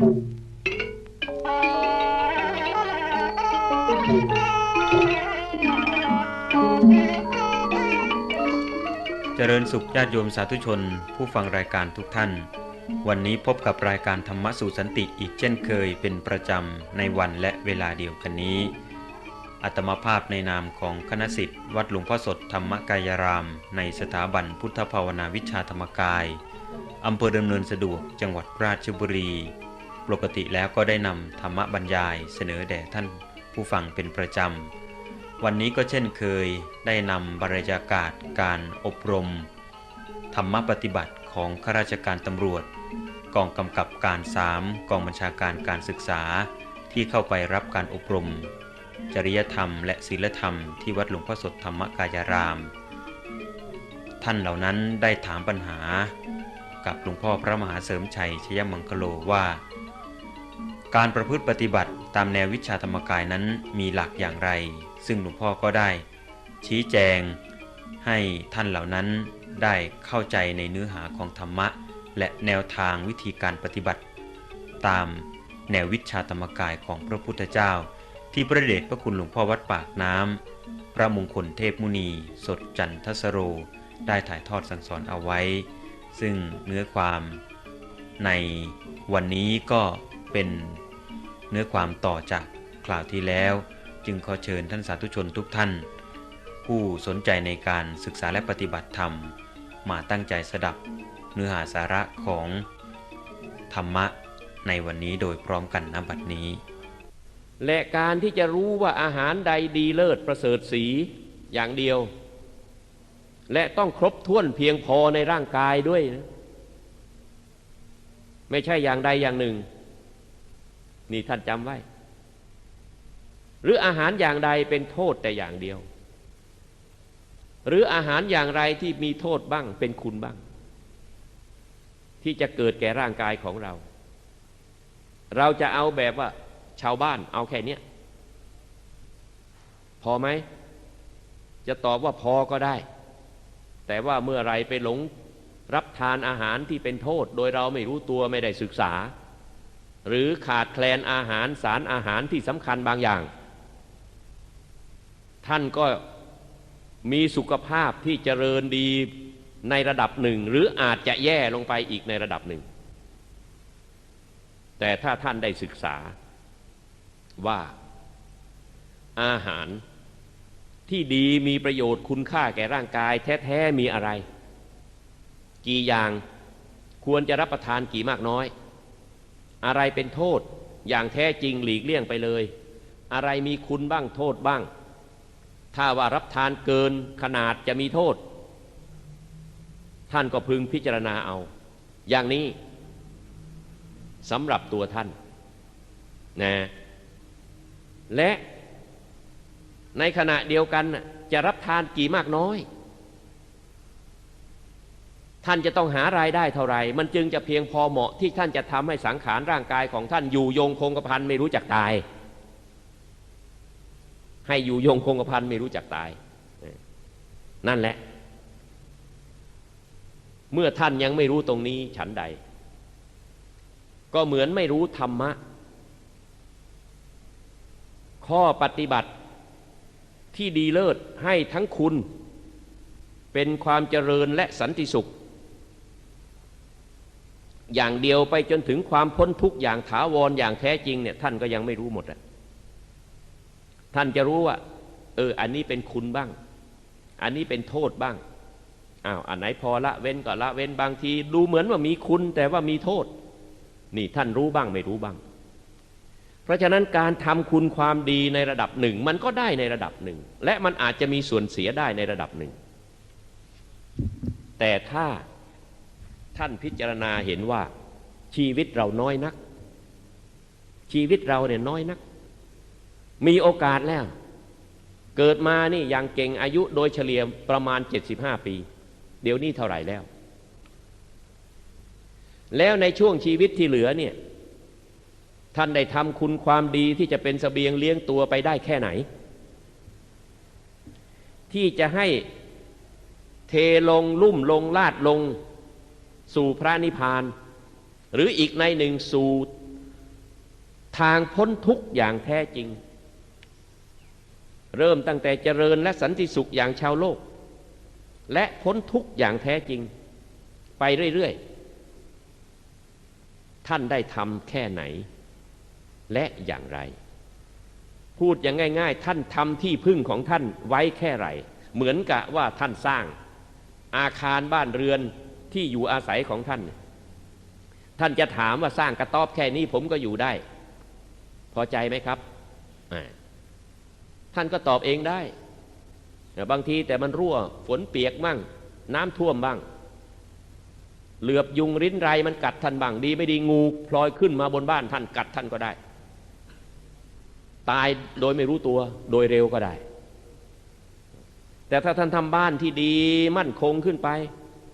เจริญสุขญาติโยมสาธุชน ผู้ฟังรายการทุกท่าน วันนี้พบกับรายการธรรมะสู่สันติอีกเช่นเคยเป็นประจำในวันและเวลาเดียวกันนี้ อัตมาภาพในนามของคณะสิทธิ์วัดหลวงพ่อสดธรรมกายราม ในสถาบันพุทธภาวนาวิชาธรรมกายอำเภอดำเนินสะดวกจังหวัดราชบุรี ปกติแล้วก็ได้นำธรรมบรรยายเสนอแด่ท่านผู้ฟังเป็นประจำ วันนี้ก็เช่นเคยได้นำบรรยากาศการอบรม ธรรมปฏิบัติของข้าราชการตำรวจ กองกำกับการ 3 กองบัญชาการการศึกษา ที่เข้าไปรับการอบรม จริยธรรมและศีลธรรมที่วัดหลวงพ่อสดธรรมกายาราม ท่านเหล่านั้นได้ถามปัญหา กับหลวงพ่อพระมหาเสริมชัยชยมังคโลว่า การประพฤติปฏิบัติตามแนววิชาธรรมกายนั้นมีหลักอย่างไร ซึ่งหลวงพ่อก็ได้ ชี้แจง ให้ท่านเหล่านั้นได้เข้าใจในเนื้อหาของธรรมะ และแนวทางวิธีการปฏิบัติ ตามแนววิชาธรรมกายของพระพุทธเจ้า ที่พระเดชพระคุณหลวงพ่อวัดปากน้ำพระมงคลเทพมุนี สดจันทสโร ได้ถ่ายทอดสั่งสอนเอาไว้ ซึ่งเนื้อความในวันนี้ก็ เป็น เนื้อความต่อจากคราวที่แล้ว จึงขอเชิญท่านสาธุชนทุกท่าน ผู้สนใจในการศึกษาและปฏิบัติธรรม มาตั้งใจสดับเนื้อหาสาระของธรรมะในวันนี้โดยพร้อมกันณบัดนี้ และการที่จะรู้ว่าอาหารใดดีเลิศประเสริฐสีอย่างเดียว และต้องครบถ้วนเพียงพอในร่างกายด้วยนะไม่ใช่อย่างใดอย่างหนึ่ง นี่ท่านจำไว้ หรืออาหารอย่างใดเป็นโทษแต่อย่างเดียว หรืออาหารอย่างไรที่มีโทษบ้างเป็นคุณบ้าง ที่จะเกิดแก่ร่างกายของเรา เราจะเอาแบบว่าชาวบ้านเอาแค่นี้พอไหม จะตอบว่าพอก็ได้ แต่ว่าเมื่อไรไปหลงรับทานอาหารที่เป็นโทษ โดยเราไม่รู้ตัวไม่ได้ศึกษา หรือขาดแคลนอาหารสารอาหารที่สำคัญบางอย่าง ท่านก็มีสุขภาพที่เจริญดีในระดับหนึ่ง หรืออาจจะแย่ลงไปอีกในระดับหนึ่ง แต่ถ้าท่านได้ศึกษาว่าอาหารที่ดีมีประโยชน์คุณค่าแก่ร่างกาย แท้ ๆ มีอะไร กี่อย่างควรจะรับประทานกี่มากน้อย อะไรเป็นโทษอย่างแท้จริงหลีกเลี่ยงไปเลย อะไรมีคุณบ้างโทษบ้าง ถ้าว่ารับทานเกินขนาดจะมีโทษ ท่านก็พึงพิจารณาเอา อย่างนี้สำหรับตัวท่านนะและในขณะเดียวกันจะรับทานกี่มากน้อย ท่านจะต้องหารายได้เท่าไหร่ มันจึงจะเพียงพอเหมาะที่ท่านจะทำให้สังขารร่างกายของท่านอยู่ยงคงกระพันไม่รู้จักตาย ให้อยู่ยงคงกระพันไม่รู้จักตาย นั่นแหละ เมื่อท่านยังไม่รู้ตรงนี้ฉันใด ก็เหมือนไม่รู้ธรรมะ ข้อปฏิบัติที่ดีเลิศให้ทั้งคุณเป็นความเจริญและสันติสุข อย่างเดียวไปจนถึงความพ้นทุกข์อย่างถาวรอย่างแท้จริงเนี่ยท่านก็ยังไม่รู้หมดอะท่านจะรู้ว่า เออ อันนี้เป็นคุณบ้าง อันนี้เป็นโทษบ้างอ้าวอันไหนพอละเว้นก็ละเว้นบางที ดูเหมือนว่ามีคุณแต่ว่ามีโทษ นี่ท่านรู้บ้างไม่รู้บ้าง เพราะฉะนั้นการทำคุณความดีในระดับหนึ่ง มันก็ได้ในระดับหนึ่ง และมันอาจจะมีส่วนเสียได้ในระดับหนึ่ง แต่ถ้า ท่านพิจารณาเห็นว่าชีวิตเราน้อยนัก ชีวิตเราเนี่ยน้อยนัก มีโอกาสแล้ว เกิดมานี่อย่างเก่งอายุโดยเฉลี่ยประมาณ 75 ปี เดี๋ยวนี้เท่าไหร่แล้ว แล้วในช่วงชีวิตที่เหลือเนี่ยท่านได้ทำคุณความดีที่จะเป็นสเสบียงเลี้ยงตัวไปได้แค่ไหน ที่จะให้เทลงลุ่มลงลาดลง สู่พระนิพพาน หรืออีกในหนึ่งสู่ทางพ้นทุกข์อย่างแท้จริง เริ่มตั้งแต่เจริญและสันติสุขอย่างชาวโลก และพ้นทุกข์อย่างแท้จริง ไปเรื่อยๆ ท่านได้ทำแค่ไหน และอย่างไร พูดอย่างง่าย ๆ ท่านทำที่พึ่งของท่านไว้แค่ไหนเหมือนกับว่าท่านสร้างอาคารบ้านเรือน ที่อยู่อาศัยของท่าน ท่านจะถามว่าสร้างกระต๊อบแค่นี้ผมก็อยู่ได้ พอใจไหมครับ ท่านก็ตอบเองได้ บางทีแต่มันรั่วฝนเปียกบ้างน้ำท่วมบ้าง เหลือบยุงริ้นไรมันกัดท่านบ้างดี ไม่ดีงูพลอยขึ้นมาบนบ้านท่านกัดท่านก็ได้ ตายโดยไม่รู้ตัวโดยเร็วก็ได้ แต่ถ้าท่านทำบ้านที่ดีมั่นคงขึ้นไป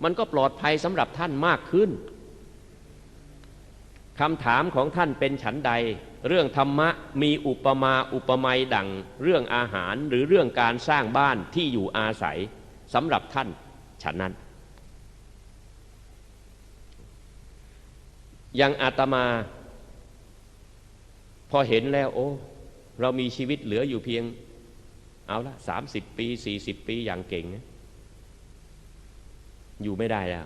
มันก็ปลอดภัยสำหรับท่านมากขึ้นคำถามของท่านเป็นฉันใด เรื่องธรรมะมีอุปมาอุปไมยดังเรื่องอาหารหรือเรื่องการสร้างบ้านที่อยู่อาศัยสำหรับท่านฉันนั้น ยังอาตมา พอเห็นแล้วโอ้ เรามีชีวิตเหลืออยู่เพียง เอาละสามสิบปีสี่สิบปีอย่างเก่ง อยู่ไม่ได้แล้ว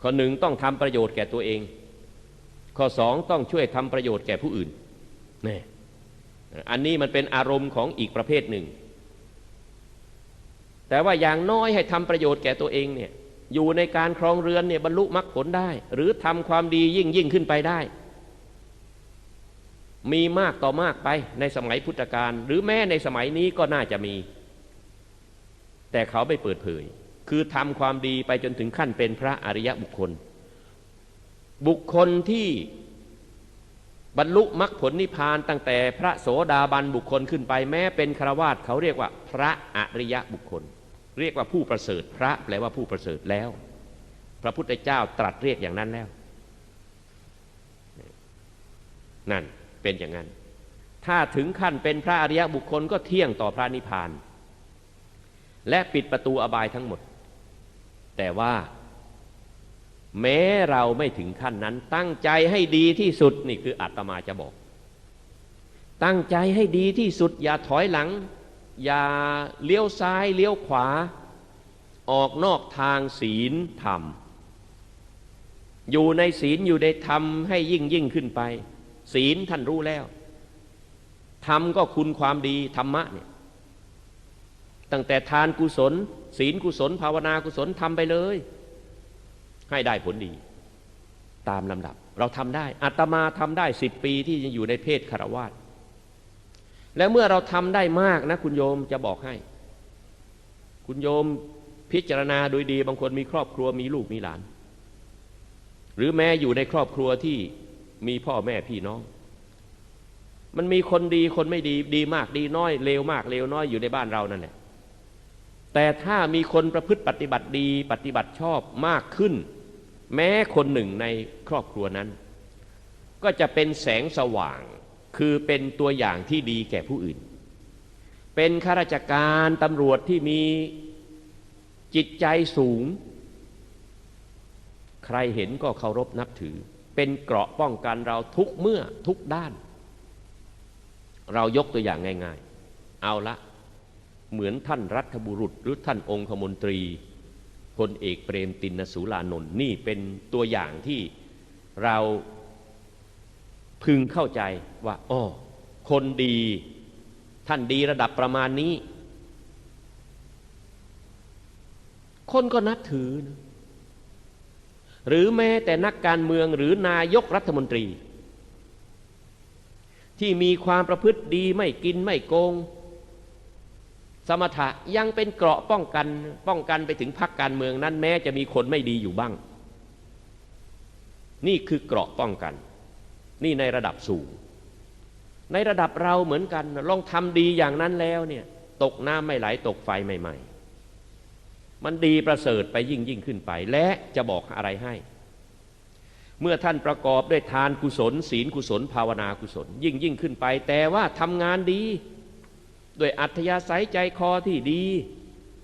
ข้อหนึ่งต้องทำประโยชน์แก่ตัวเอง ข้อสองต้องช่วยทำประโยชน์แก่ผู้อื่นนี่อันนี้มันเป็นอารมณ์ของอีกประเภทหนึ่ง แต่ว่าอย่างน้อยให้ทำประโยชน์แก่ตัวเองเนี่ยอยู่ในการครองเรือนเนี่ยบรรลุมรรคผลได้ หรือทำความดียิ่งยิ่งขึ้นไปได้มีมากต่อมากไปในสมัยพุทธกาลหรือแม้ในสมัยนี้ก็น่าจะมี แต่เขาไม่เปิดเผย คือทำความดีไปจนถึงขั้นเป็นพระอริยบุคคล บุคคลที่บรรลุมรรคผลนิพพานตั้งแต่พระโสดาบันบุคคลขึ้นไปแม้เป็นครวาสเขาเรียกว่าพระอริยบุคคล เรียกว่าผู้ประเสริฐพระแปลว่าผู้ประเสริฐแล้ว พระพุทธเจ้าตรัสเรียกอย่างนั้นแล้ว นั่นเป็นอย่างนั้น ถ้าถึงขั้นเป็นพระอริยบุคคลก็เที่ยงต่อพระนิพพาน และปิดประตูอบายทั้งหมด แต่ว่า แม้เราไม่ถึงขั้นนั้น ตั้งใจให้ดีที่สุดนี่คืออาตมาจะบอก ตั้งใจให้ดีที่สุด อย่าถอยหลัง อย่าเลี้ยวซ้ายเลี้ยวขวา ออกนอกทางศีลธรรม อยู่ในศีลอยู่ในธรรมให้ยิ่งยิ่งขึ้นไป ศีลท่านรู้แล้วธรรมก็คุณความดีธรรมะเนี่ยตั้งแต่ทานกุศล ศีลกุศล ภาวนากุศลทำไปเลย ให้ได้ผลดี ตามลำดับ เราทำได้อัตมาทำได้สิบปีที่ยังอยู่ในเพศคารวาสและเมื่อเราทำได้มากนะ คุณโยมจะบอกให้ คุณโยมพิจารณาโดยดี บางคนมีครอบครัวมีลูกมีหลาน หรือแม้อยู่ในครอบครัวที่มีพ่อแม่พี่น้อง มันมีคนดีคนไม่ดีดีมากดีน้อยเลวมากเลวน้อยอยู่ในบ้านเรานั่นแหละ แต่ถ้ามีคนประพฤติปฏิบัติดี ปฏิบัติชอบมากขึ้น แม้คนหนึ่งในครอบครัวนั้น ก็จะเป็นแสงสว่างคือเป็นตัวอย่างที่ดีแก่ผู้อื่น เป็นข้าราชการตำรวจที่มีจิตใจสูง ใครเห็นก็เคารพนับถือ เป็นเกราะป้องกันเราทุกเมื่อทุกด้าน เรายกตัวอย่างง่าย ๆ เอาละ เหมือนท่านรัฐบุรุษหรือท่านองคมนตรีพลเอกเปรมตินสุรานนท์นี่เป็นตัวอย่างที่เราพึงเข้าใจว่าอ๋อคนดีท่านดีระดับประมาณนี้ คนก็นับถือนะหรือแม้แต่นักการเมืองหรือนายกรัฐมนตรี ที่มีความประพฤติดีไม่กินไม่โกง สมถะยังเป็นเกราะป้องกันป้องกันไปถึงพรรคการเมืองนั้นแม้จะมีคนไม่ดีอยู่บ้าง นี่คือเกราะป้องกัน นี่ในระดับสูง ในระดับเราเหมือนกันลองทำดีอย่างนั้นแล้วเนี่ยตกน้ำไม่ไหลตกไฟใหม่ๆ มันดีประเสริฐไปยิ่งยิ่งขึ้นไป และจะบอกอะไรให้ เมื่อท่านประกอบด้วยทานกุศล ศีลกุศล ภาวนากุศล ยิ่งยิ่งขึ้นไป แต่ว่าทำงานดี ด้วยอัธยาศัยใจคอที่ดี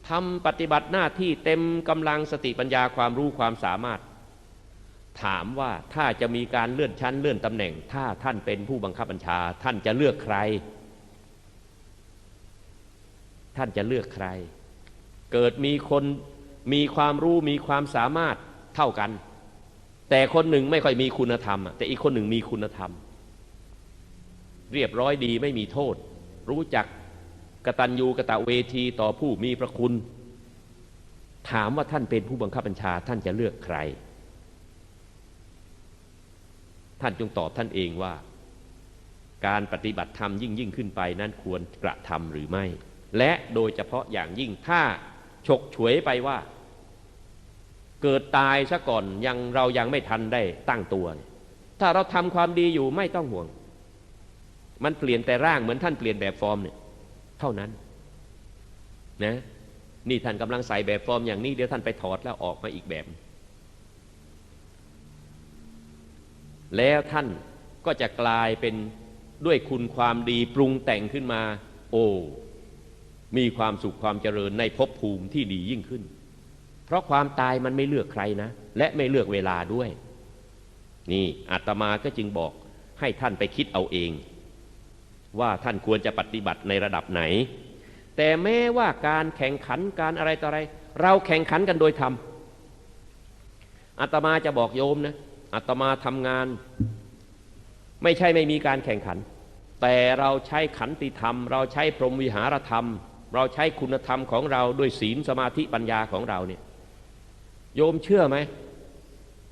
ทำปฏิบัติหน้าที่เต็มกำลังสติปัญญาความรู้ความสามารถ ถามว่าถ้าจะมีการเลื่อนชั้นเลื่อนตำแหน่ง ถ้าท่านเป็นผู้บังคับบัญชา ท่านจะเลือกใคร ท่านจะเลือกใคร เกิดมีคนมีความรู้มีความสามารถเท่ากัน แต่คนหนึ่งไม่ค่อยมีคุณธรรม แต่อีกคนหนึ่งมีคุณธรรม เรียบร้อยดีไม่มีโทษ รู้จัก กตัญญูกะตะเวทีต่อผู้มีพระคุณ ถามว่าท่านเป็นผู้บังคับบัญชาท่านจะเลือกใคร ท่านจงตอบท่านเองว่า การปฏิบัติธรรมยิ่งยิ่งขึ้นไปนั้นควรกระทำหรือไม่ และโดยเฉพาะอย่างยิ่งถ้าฉกฉวยไปว่า เกิดตายซะก่อนยังเรายังไม่ทันได้ตั้งตัว ถ้าเราทำความดีอยู่ไม่ต้องห่วง มันเปลี่ยนแต่ร่างเหมือนท่านเปลี่ยนแบบฟอร์มเนี่ย เท่านั้นนะนี่ท่านกำลังใส่แบบฟอร์มอย่างนี้เดี๋ยวท่านไปถอดแล้วออกมาอีกแบบ แล้วท่านก็จะกลายเป็นด้วยคุณความดีปรุงแต่งขึ้นมา โอ้มีความสุขความเจริญในภพภูมิที่ดียิ่งขึ้น เพราะความตายมันไม่เลือกใครนะ และไม่เลือกเวลาด้วย นี่อาตมาก็จึงบอกให้ท่านไปคิดเอาเอง ว่าท่านควรจะปฏิบัติในระดับไหน แต่แม้ว่าการแข่งขันการอะไรต่ออะไร เราแข่งขันกันโดยธรรมอาตมาจะบอกโยมนะอาตมาทำงาน ไม่ใช่ไม่มีการแข่งขัน แต่เราใช้ขันติธรรม เราใช้พรหมวิหารธรรม เราใช้คุณธรรมของเราด้วยศีลสมาธิปัญญาของเราเนี่ยโยมเชื่อไหม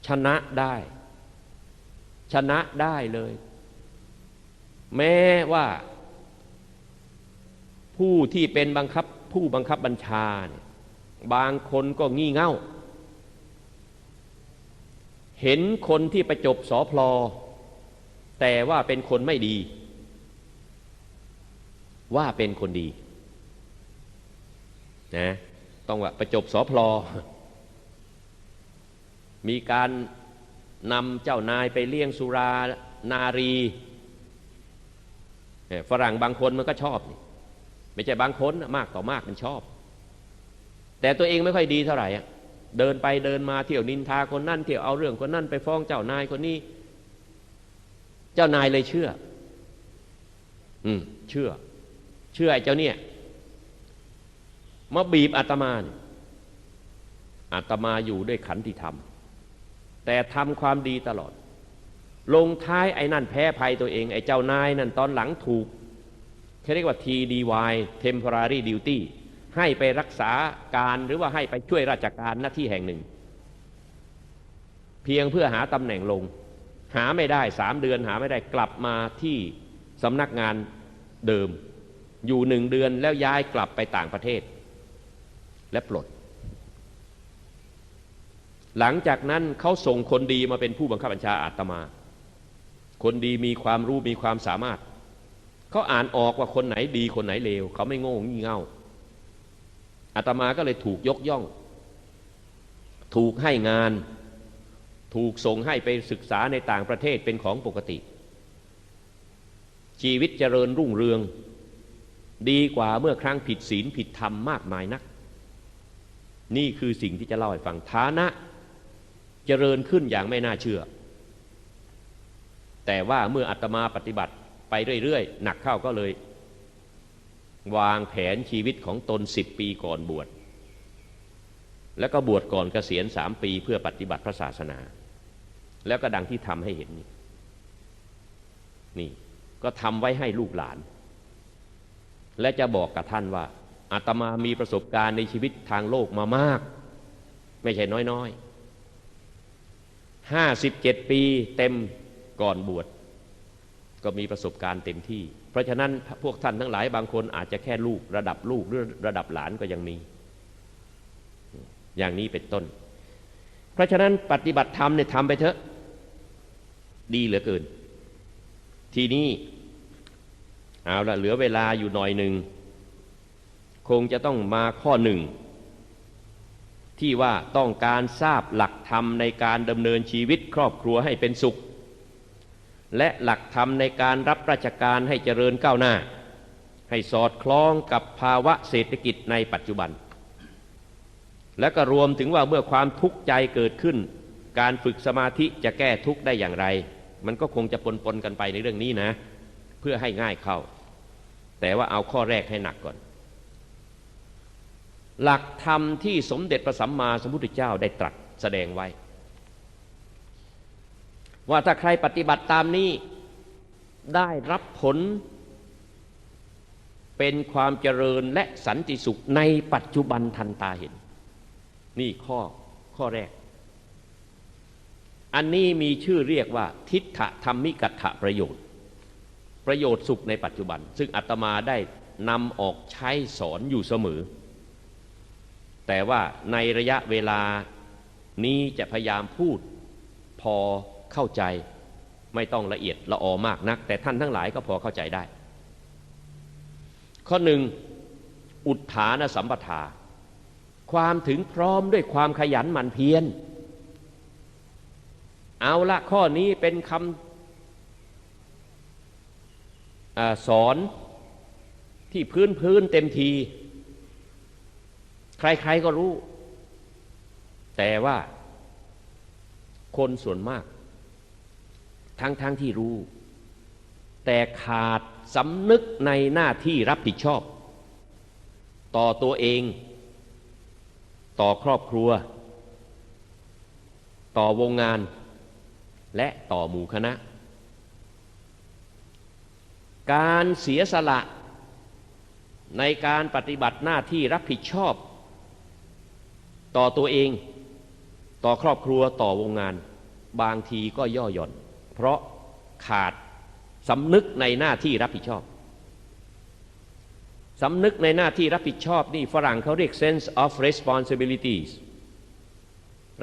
ชนะได้ ชนะได้เลย แม้ว่า ผู้ที่เป็นบังคับผู้บังคับบัญชาเนี่ยบางคนก็งี่เง่า เห็นคนที่ไปจบสอพลอ แต่ว่าเป็นคนไม่ดี ว่าเป็นคนดีนะต้องว่าประจบสอพลอ มีการนำเจ้านายไปเลี้ยงสุรานารีเร่ ฝรั่งบางคนมันก็ชอบนี่ไม่ใช่บางคนมากต่อมากมันชอบ แต่ตัวเองไม่ค่อยดีเท่าไหร่อะเดินไปเดินมาเที่ยวนินทาคนนั่นเที่ยวเอาเรื่องคนนั่นไปฟ้องเจ้านายคนนี้ เจ้านายเลยเชื่อ อืม เชื่อ เชื่อไอ้เจ้าเนี่ยมาบีบอาตมาอาตมาอยู่ด้วยขันติธรรม แต่ทำความดีตลอด ลงท้ายไอ้นั่นแพ้ภัยตัวเอง ไอ้เจ้านายนั่นตอนหลังถูกเขาเรียกว่า TDY temporary duty ให้ไปรักษาการหรือว่าให้ไปช่วยราชการหน้าที่แห่งหนึ่ง เพียงเพื่อหาตำแหน่งลง หาไม่ได้สามเดือนหาไม่ได้กลับมาที่สำนักงานเดิม อยู่หนึ่งเดือนแล้วย้ายกลับไปต่างประเทศ และปลด หลังจากนั้นเขาส่งคนดีมาเป็นผู้บังคับบัญชาอาตมา คนดีมีความรู้มีความสามารถ เขาอ่านออกว่าคนไหนดีคนไหนเลว เขาไม่โง่งี่เง่าอาตมาก็เลยถูกยกย่อง ถูกให้งาน ถูกส่งให้ไปศึกษาในต่างประเทศเป็นของปกติ ชีวิตเจริญรุ่งเรือง ดีกว่าเมื่อครั้งผิดศีลผิดธรรมมากมายนัก นี่คือสิ่งที่จะเล่าให้ฟังฐานะ เจริญขึ้นอย่างไม่น่าเชื่อ แต่ว่าเมื่ออาตมาปฏิบัติไปเรื่อยๆ หนักเข้าก็เลย วางแผนชีวิตของตนสิบปีก่อนบวชแล้วก็บวชก่อนเกษียณสามปีเพื่อปฏิบัติพระศาสนา แล้วก็ดังที่ทำให้เห็นนี่นี่ก็ทำไว้ให้ลูกหลาน และจะบอกกับท่านว่าอาตมามีประสบการณ์ในชีวิตทางโลกมามาก ไม่ใช่น้อยๆห้าสิบเจ็ดปีเต็ม ก่อนบวชก็มีประสบการณ์เต็มที่ เพราะฉะนั้นพวกท่านทั้งหลายบางคนอาจจะแค่ลูกระดับลูกหรือระดับหลานก็ยังมี อย่างนี้เป็นต้น เพราะฉะนั้นปฏิบัติธรรมเนี่ยทำไปเถอะ ดีเหลือเกิน ทีนี้เอาละเหลือเวลาอยู่หน่อยหนึ่ง คงจะต้องมาข้อหนึ่ง ที่ว่าต้องการทราบหลักธรรมในการดำเนินชีวิตครอบครัวให้เป็นสุข และหลักธรรมในการรับราชการให้เจริญก้าวหน้า ให้สอดคล้องกับภาวะเศรษฐกิจในปัจจุบัน และก็รวมถึงว่าเมื่อความทุกข์ใจเกิดขึ้น การฝึกสมาธิจะแก้ทุกข์ได้อย่างไร มันก็คงจะปนปนกันไปในเรื่องนี้นะ เพื่อให้ง่ายเข้า แต่ว่าเอาข้อแรกให้หนักก่อน หลักธรรมที่สมเด็จพระสัมมาสัมพุทธเจ้าได้ตรัสแสดงไว้ ว่าถ้าใครปฏิบัติตามนี้ได้รับผลเป็นความเจริญและสันติสุขในปัจจุบันทันตาเห็น นี่ข้อข้อแรก อันนี้มีชื่อเรียกว่า ทิฏฐธรรมิกัตถประโยชน์ ประโยชน์สุขในปัจจุบัน ซึ่งอาตมาได้นำออกใช้สอนอยู่เสมอ แต่ว่าในระยะเวลานี้จะพยายามพูดพอ เข้าใจไม่ต้องละเอียดละออมากนัก แต่ท่านทั้งหลายก็พอเข้าใจได้ ข้อหนึ่งอุทธานสัมปทา ความถึงพร้อมด้วยความขยันหมั่นเพียรเอาละข้อนี้เป็นคำอสอนที่พื้นพื้นเต็มที ใครๆก็รู้ แต่ว่าคนส่วนมาก ทั้งๆทที่รู้ แต่ขาดสำนึกในหน้าที่รับผิดชอบ ต่อตัวเอง ต่อครอบครัว ต่อวงงาน และต่อหมู่คณะ การเสียสละในการปฏิบัติหน้าที่รับผิดชอบ ต่อตัวเอง ต่อครอบครัวต่อวงงาน บางทีก็ย่อหย่อน เพราะขาดสำนึกในหน้าที่รับผิดชอบสำนึกในหน้าที่รับผิดชอบนี่ฝรั่งเขาเรียก sense of responsibilities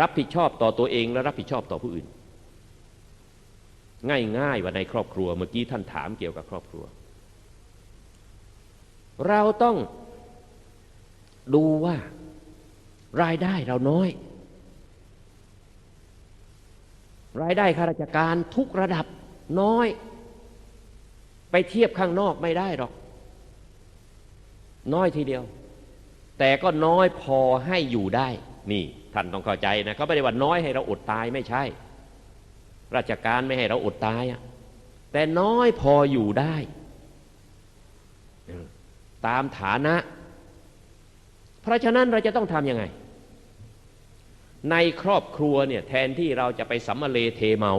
รับผิดชอบต่อตัวเองและรับผิดชอบต่อผู้อื่น ง่ายๆว่าในครอบครัวเมื่อกี้ท่านถามเกี่ยวกับครอบครัว เราต้องดูว่ารายได้เราน้อย รายได้ข้าราชการทุกระดับน้อย ไปเทียบข้างนอกไม่ได้หรอก น้อยทีเดียว แต่ก็น้อยพอให้อยู่ได้ นี่ท่านต้องเข้าใจนะเขาไม่ได้ว่าน้อยให้เราอดตายไม่ใช่ ราชการไม่ให้เราอดตายอะแต่น้อยพออยู่ได้ ตามฐานะ เพราะฉะนั้นเราจะต้องทำยังไง ในครอบครัวเนี่ยแทนที่เราจะไปสัมมาเลเทเมา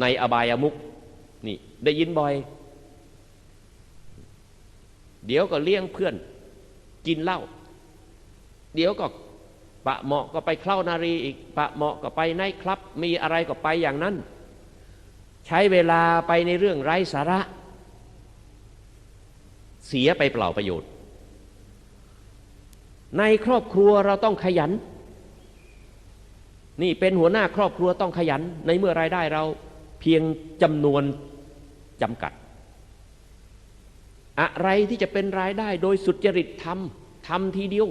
ในอบายามุกนี่ได้ยินบ่อย เดี๋ยวก็เลี้ยงเพื่อนกินเหล้าเดี๋ยวก็ปะเหมาะก็ไปเคล้านารีอีก ปะเหมาะก็ไปในคลับ มีอะไรก็ไปอย่างนั้น ใช้เวลาไปในเรื่องไร้สาระ เสียไปเปล่าประโยชน์ ในครอบครัวเราต้องขยัน นี่เป็นหัวหน้าครอบครัวต้องขยัน ในเมื่อรายได้เราเพียงจำนวนจำกัด อะไรที่จะเป็นรายได้โดยสุจริตทำทำทีเดียว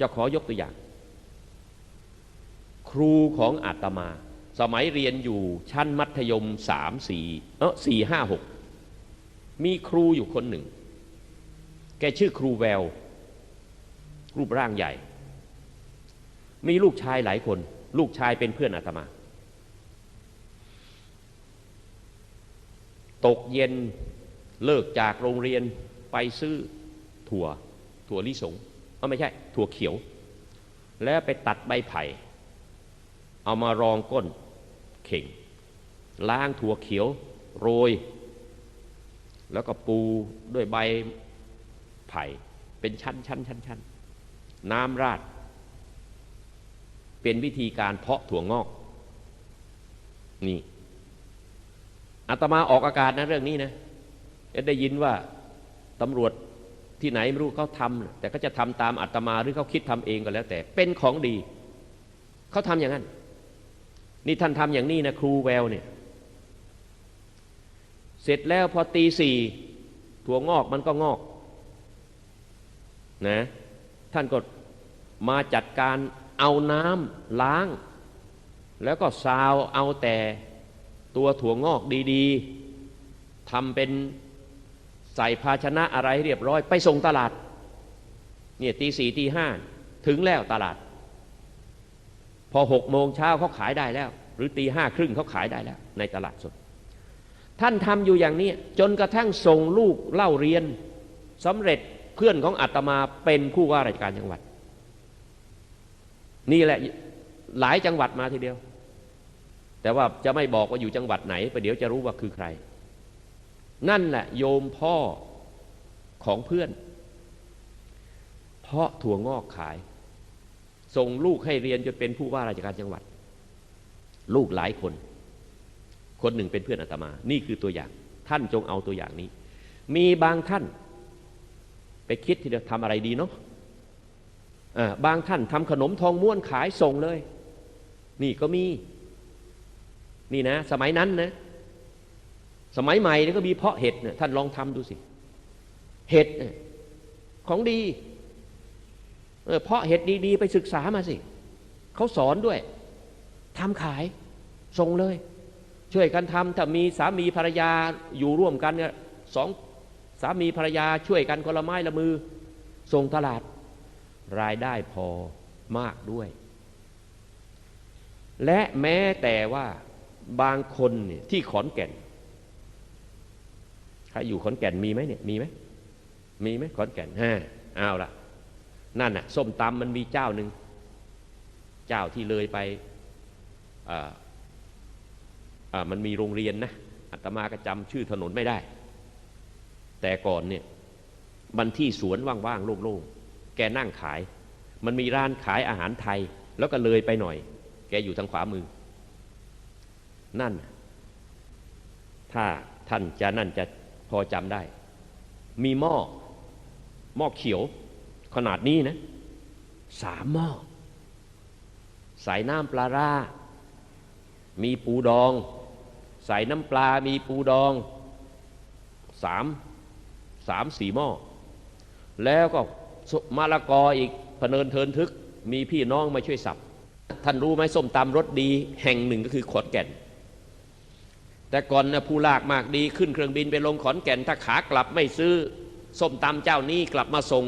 จะขอยกตัวอย่าง ครูของอาตมา สมัยเรียนอยู่ชั้นมัธยมสามสี่เออสี่ห้าหกมีครูอยู่คนหนึ่ง แกชื่อครูแวว รูปร่างใหญ่ มีลูกชายหลายคน ลูกชายเป็นเพื่อนอาตมา ตกเย็นเลิกจากโรงเรียนไปซื้อถั่ว ถั่วลิสงก็ไม่ใช่ ถั่วเขียว แล้วไปตัดใบไผ่ เอามารองก้นเข่ง ล้างถั่วเขียว โรย แล้วก็ปูด้วยใบไผ่ เป็นชั้นชั้นชั้นชั้นน้ำราด เป็นวิธีการเพาะถั่วงอก นี่อาตมาออกอากาศนะเรื่องนี้นะได้ยินว่าตำรวจที่ไหนไม่รู้เขาทำแต่ก็จะทำตามอาตมาหรือเขาคิดทำเองก็แล้ว แต่เป็นของดี เขาทำอย่างนั้น นี่ท่านทำอย่างนี้นะครูแววเนี่ยเสร็จแล้วพอตีสี่ถั่วงอกมันก็งอกนะท่านก็มาจัดการ เอาน้ำล้าง แล้วก็ซาวเอาแต่ตัวถั่วงอกดีๆทำเป็นใส่ภาชนะอะไรเรียบร้อย ไปส่งตลาดเนี่ยตีสี่ตีห้าถึงแล้วตลาด พอหกโมงเช้าเขาขายได้แล้ว หรือตีห้าครึ่งเขาขายได้แล้ว ในตลาดสดท่านทำอยู่อย่างนี้ จนกระทั่งส่งลูกเล่าเรียนสำเร็จเพื่อนของอาตมาเป็นผู้ว่าราชการจังหวัด นี่แหละหลายจังหวัดมาทีเดียว แต่ว่าจะไม่บอกว่าอยู่จังหวัดไหนไปเดี๋ยวจะรู้ว่าคือใคร นั่นแหละโยมพ่อของเพื่อน เพาะถั่วงอกขาย ส่งลูกให้เรียนจนเป็นผู้ว่าราชการจังหวัด ลูกหลายคน คนหนึ่งเป็นเพื่อนอาตมา นี่คือตัวอย่าง ท่านจงเอาตัวอย่างนี้ มีบางท่าน ไปคิดที่จะทำอะไรดีเนาะ บางท่านทำขนมทองม้วนขายส่งเลย นี่ก็มี นี่นะ สมัยนั้นนะ สมัยใหม่นี่ก็มีเพาะเห็ดเนี่ยท่านลองทำดูสิ เห็ดของดีเออเพาะเห็ดดีๆ ไปศึกษามาสิ เขาสอนด้วยทำขายส่งเลย ช่วยกันทำถ้ามีสามีภรรยาอยู่ร่วมกันเนี่ยสองสามีภรรยาช่วยกันคนละไม้ละมือ ส่งตลาด รายได้พอมากด้วย และแม้แต่ว่าบางคนเนี่ยที่ขอนแก่นใครอยู่ขอนแก่นมีไหมเนี่ยมีไหมมีไหมขอนแก่นฮะเอาละนั่นน่ะส้มตำมันมีเจ้าหนึ่งเจ้าที่เลยไปอ่าอ่ามันมีโรงเรียนนะอาตมาก็จำชื่อถนนไม่ได้ แต่ก่อนเนี่ยมันที่สวนว่างๆโล่งๆ แกนั่งขาย มันมีร้านขายอาหารไทย แล้วก็เลยไปหน่อย แกอยู่ทางขวามือ นั่น ถ้าท่านจะนั่นจะพอจำได้ มีหม้อหม้อเขียว ขนาดนี้นะสามหม้อใส่น้ำปลาร่า มีปูดอง ใส่น้ำปลา มีปูดองสามสามสี่หม้อ แล้วก็ มะละกออีกพเนินเทินทึก มีพี่น้องมาช่วยสับ ท่านรู้ไหมส้มตำรสดีแห่งหนึ่งก็คือขอนแก่น แต่ก่อนนะผู้ลากมากดีขึ้นเครื่องบินไปลงขอนแก่น ถ้าขากลับไม่ซื้อส้มตำเจ้านี้กลับมาส่ง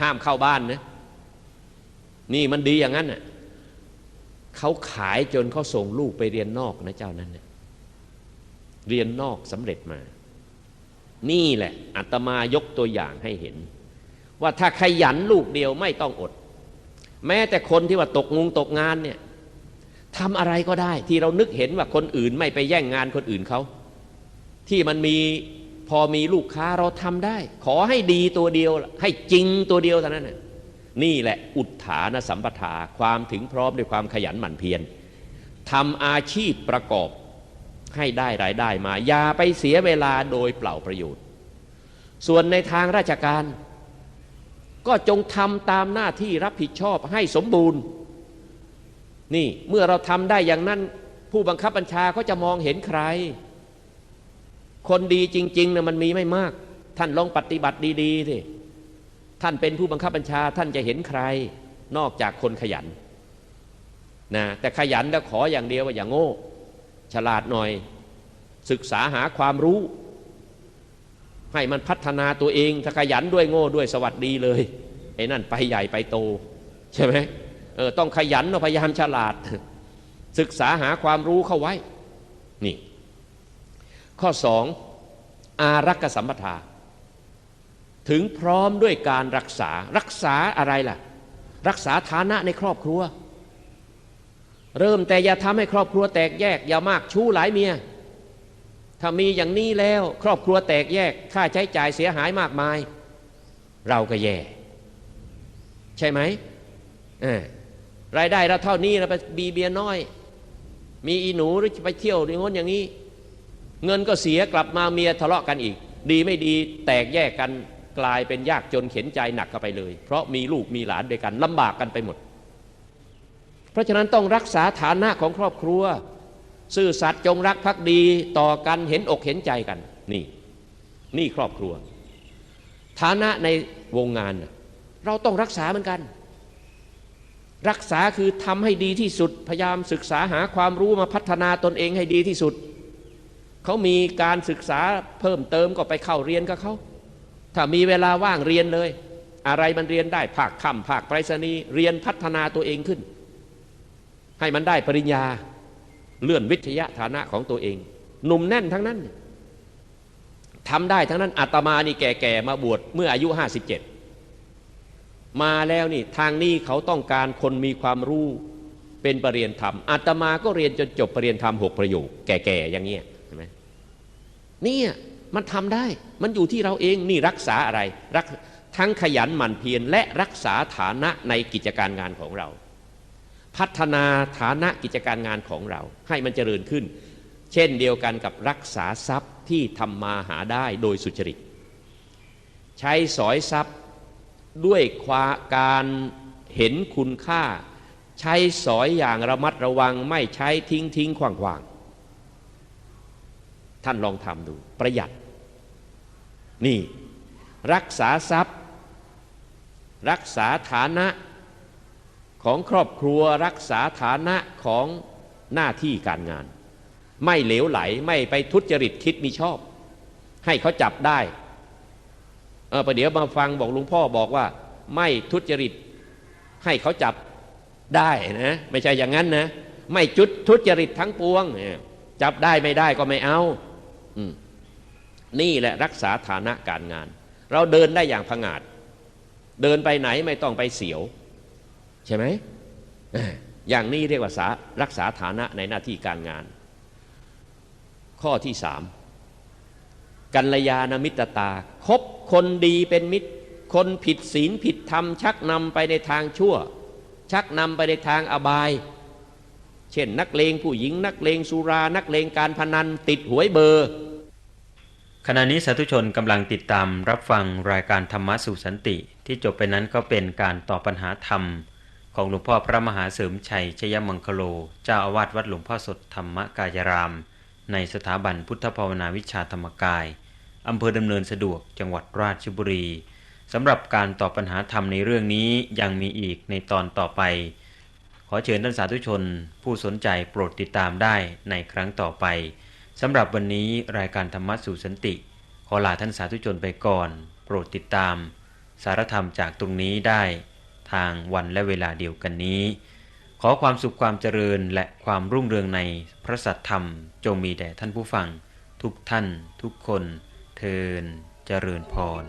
ห้ามเข้าบ้านนะนี่มันดีอย่างนั้นน่ะเขาขายจนเขาส่งลูกไปเรียนนอกนะเจ้านั้นเนี่ยเรียนนอกสำเร็จมา นี่แหละอาตมายกตัวอย่างให้เห็น ว่าถ้าขยันลูกเดียวไม่ต้องอด แม้แต่คนที่ว่าตกงงตกงานเนี่ยทำอะไรก็ได้ที่เรานึกเห็นว่าคนอื่นไม่ไปแย่งงานคนอื่นเขาที่มันมีพอมีลูกค้าเราทำได้ ขอให้ดีตัวเดียว ให้จริงตัวเดียวเท่านั้นนี่แหละอุทธานสัมปทาความถึงพร้อมด้วยความขยันหมั่นเพียรทำอาชีพประกอบให้ได้รายได้มา อย่าไปเสียเวลาโดยเปล่าประโยชน์ ส่วนในทางราชการ ก็จงทำตามหน้าที่รับผิดชอบให้สมบูรณ์ นี่เมื่อเราทำได้อย่างนั้น ผู้บังคับบัญชาเขาจะมองเห็นใคร คนดีจริงๆนะมันมีไม่มาก ท่านลองปฏิบัติดีๆสิท่านเป็นผู้บังคับบัญชาท่านจะเห็นใคร นอกจากคนขยันนะแต่ขยันแล้วขออย่างเดียวว่าอย่างโง่ ฉลาดหน่อย ศึกษาหาความรู้ ให้มันพัฒนาตัวเองถ้าขยันด้วยโง่ด้วยสวัสดีเลยไอ้นั่นไปใหญ่ไปโต ใช่ไหมเออต้องขยันพยายามฉลาด ศึกษาหาความรู้เข้าไว้ นี่ ข้อสองอารักษสัมปทา ถึงพร้อมด้วยการรักษารักษาอะไรล่ะ รักษาฐานะในครอบครัว เริ่มแต่อย่าทำให้ครอบครัวแตกแยก อย่ามากชู้หลายเมีย ถ้ามีอย่างนี้แล้วครอบครัวแตกแยกค่าใช้จ่ายเสียหายมากมาย เราก็แย่ ใช่ไหมรายได้เราเท่านี้เราไปบีเบียน้อย มีอีหนูหรือไปเที่ยวอย่างง้นอย่างนี้ เงินก็เสียกลับมาเมียทะเลาะกันอีก ดีไม่ดีแตกแยกกันกลายเป็นยากจนเข็นใจหนักเข้าไปเลย เพราะมีลูกมีหลานด้วยกันลำบากกันไปหมด เพราะฉะนั้นต้องรักษาฐานะของครอบครัว ซื่อสัตย์จงรักภักดีต่อกันเห็นอกเห็นใจกัน นี่ นี่ครอบครัว ฐานะในวงงาน เราต้องรักษาเหมือนกัน รักษาคือทำให้ดีที่สุด พยายามศึกษาหาความรู้มาพัฒนาตนเองให้ดีที่สุด เขามีการศึกษาเพิ่มเติมก็ไปเข้าเรียนกับเขาถ้ามีเวลาว่างเรียนเลย อะไรมันเรียนได้ภาคคำภาคไปรษณีย์เรียนพัฒนาตัวเองขึ้น ให้มันได้ปริญญา เลื่อนวิทยาฐานะของตัวเอง หนุ่มแน่นทั้งนั้นทำได้ทั้งนั้นอาตมานี่แก่ๆมาบวชเมื่ออายุ 57 มาแล้วนี่ทางนี้เขาต้องการคนมีความรู้เป็นปรริญญาธรรมอาตมาก็เรียนจนจบปรริญญาธรรมหกประโยค แก่ๆอย่างเงี้ยใช่ไหมเนี่ยมันทำได้มันอยู่ที่เราเองนี่รักษาอะไรรักทั้งขยันหมั่นเพียรและรักษาฐานะในกิจการงานของเรา พัฒนาฐานะกิจการงานของเรา ให้มันเจริญขึ้น เช่นเดียวกันกับรักษาทรัพย์ที่ทำมาหาได้โดยสุจริต ใช้สอยทรัพย์ด้วยความการเห็นคุณค่า ใช้สอยอย่างระมัดระวังไม่ใช้ทิ้งทิ้งขวางขวางท่านลองทำดูประหยัด นี่ รักษาทรัพย์ รักษาฐานะ ของครอบครัวรักษาฐานะของหน้าที่การงาน ไม่เหลวไหลไม่ไปทุจริตคิดมีชอบ ให้เขาจับได้เออประเดี๋ยวมาฟังบอกลุงพ่อบอกว่า ไม่ทุจริตให้เขาจับได้นะไม่ใช่อย่างนั้นนะไม่จุดทุจริตทั้งปวง จับได้ไม่ได้ก็ไม่เอาอนี่แหละรักษาฐานะการงาน เราเดินได้อย่างผงาด เดินไปไหนไม่ต้องไปเสียว ใช่ไหมอย่างนี้เรียกว่าารักษาฐานะในหน้าที่การงาน ข้อที่สามกัลยาณมิตรตาคบคนดีเป็นมิตร คนผิดศีลผิดธรรม ชักนำไปในทางชั่ว ชักนำไปในทางอบาย เช่น นักเลงผู้หญิง นักเลงสุรา นักเลงการพนันติดหวยเบอร์ ขณะนี้สาธุชนกำลังติดตามรับฟังรายการธรรมะสู่สันติ ที่จบไปนั้นก็เป็นการตอบปัญหาธรรม ของหลวงพ่อพระมหาเสริมชัยชยมังคโล เจ้าอาวาสวัดหลวงพ่อสดธรรมกายราม ในสถาบันพุทธภาวนาวิชาธรรมกาย อำเภอดำเนินสะดวกจังหวัดราชบุรีสำหรับการตอบปัญหาธรรมในเรื่องนี้ยังมีอีกในตอนต่อไป ขอเชิญท่านสาธุชน ผู้สนใจโปรดติดตามได้ในครั้งต่อไปสำหรับวันนี้รายการธรรมะสู่สันติ ขอลาท่านสาธุชนไปก่อน โปรดติดตาม สารธรรมจากตรงนี้ได้ ทางวันและเวลาเดียวกันนี้ ขอความสุขความเจริญและความรุ่งเรืองในพระสัทธรรม จงมีแด่ท่านผู้ฟัง ทุกท่าน ทุกคน เทินเจริญพร